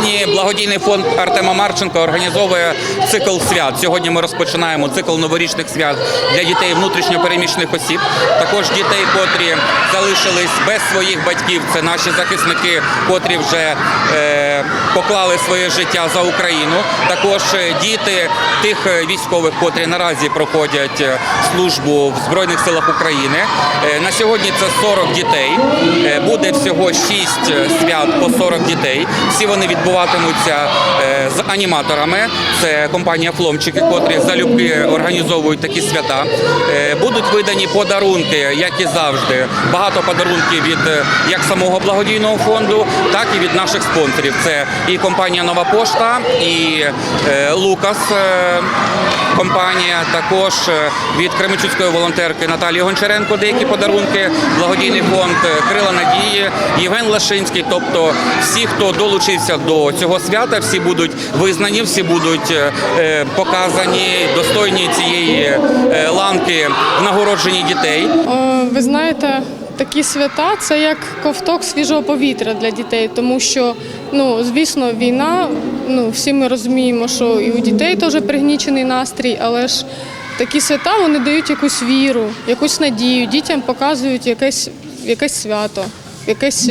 Сьогодні благодійний фонд Артема Марченка організовує цикл свят. Сьогодні ми розпочинаємо цикл новорічних свят для дітей внутрішньо переміщених осіб. Також дітей, котрі залишились без своїх батьків. Це наші захисники, котрі вже е, поклали своє життя за Україну. Також е, діти тих е, військових, котрі наразі проходять е, службу в Збройних силах України. Е, на сьогодні це 40 дітей. Е, буде всього 6 свят по 40 дітей. Всі вони відбуватимуться е, з аніматорами. Це компанія Фломчики, котрі залюбки організовують такі свята. Е, Будуть видані подарунки, як і завжди. Багато подарунків від е, як самого благодійного фонду, так і від наших спонсорів. Це і компанія Нова Пошта, і Лукас. Компанія також від Кременчуцької волонтерки Наталії Гончаренко деякі подарунки, благодійний фонд Крила Надії, Євген Лашинський. Тобто всі, хто долучився до цього свята, всі будуть визнані, всі будуть е, е, показані, достойні цієї е, ланки в нагородженні дітей. Ви знаєте, такі свята це як ковток свіжого повітря для дітей, тому що, ну, звісно, війна, ну, всі ми розуміємо, що і у дітей теж пригнічений настрій, але ж такі свята вони дають якусь віру, якусь надію, дітям показують якесь, якесь свято, якесь.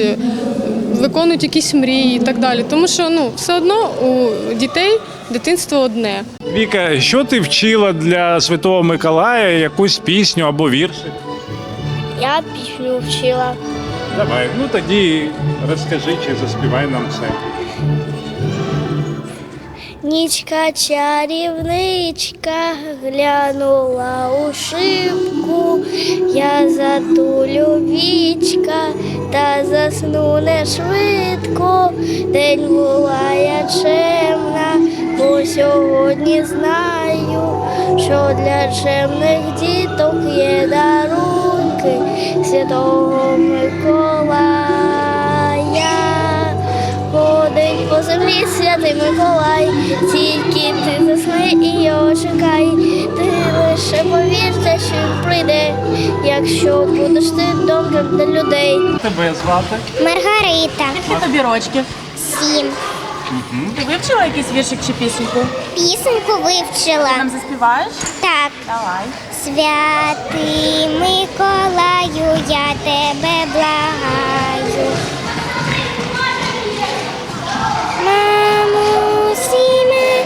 Виконують якісь мрії і так далі. Тому що ну, все одно у дітей дитинство одне. Віка, що ти вчила для Святого Миколая? Якусь пісню або віршик? Я пісню вчила. Давай, ну тоді розкажи чи заспівай нам це. Нічка чарівничка глянула у шибку, я затулю вічка та засну не швидко. День була я чемна, бо сьогодні знаю, що для чемних діток є дарунки Святого Миколая. Ходить по землі святий Миколай, тільки ти засни і його чекай. Ти лише повірте, що він прийде, якщо будеш ти добрим для людей. Тебе звати? Маргарита, Скільки тобі рочків? сім. Ти вивчила якийсь віршик чи пісеньку? Пісеньку вивчила. Нам заспіваєш? Так. Давай. Святий Миколаю, я тебе благаю. Мамусіме,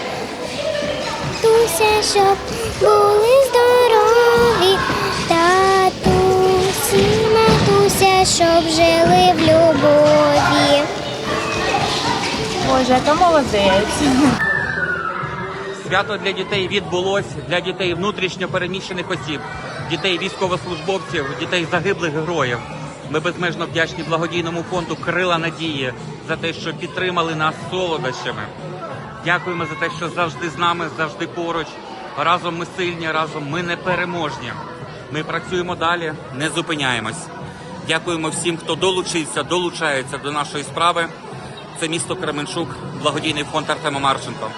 туся, щоб були здорові, щоб жили в любові. Боже, яка молодець. Свято для дітей відбулось для дітей внутрішньо переміщених осіб, дітей військовослужбовців, дітей загиблих героїв. Ми безмежно вдячні благодійному фонду Крила Надії за те, що підтримали нас солодощами. Дякуємо за те, що завжди з нами, завжди поруч. Разом ми сильні, разом ми непереможні. Ми працюємо далі, не зупиняємось. Дякуємо всім, хто долучився, долучається до нашої справи. Це місто Кременчук, благодійний фонд Артема Марченко.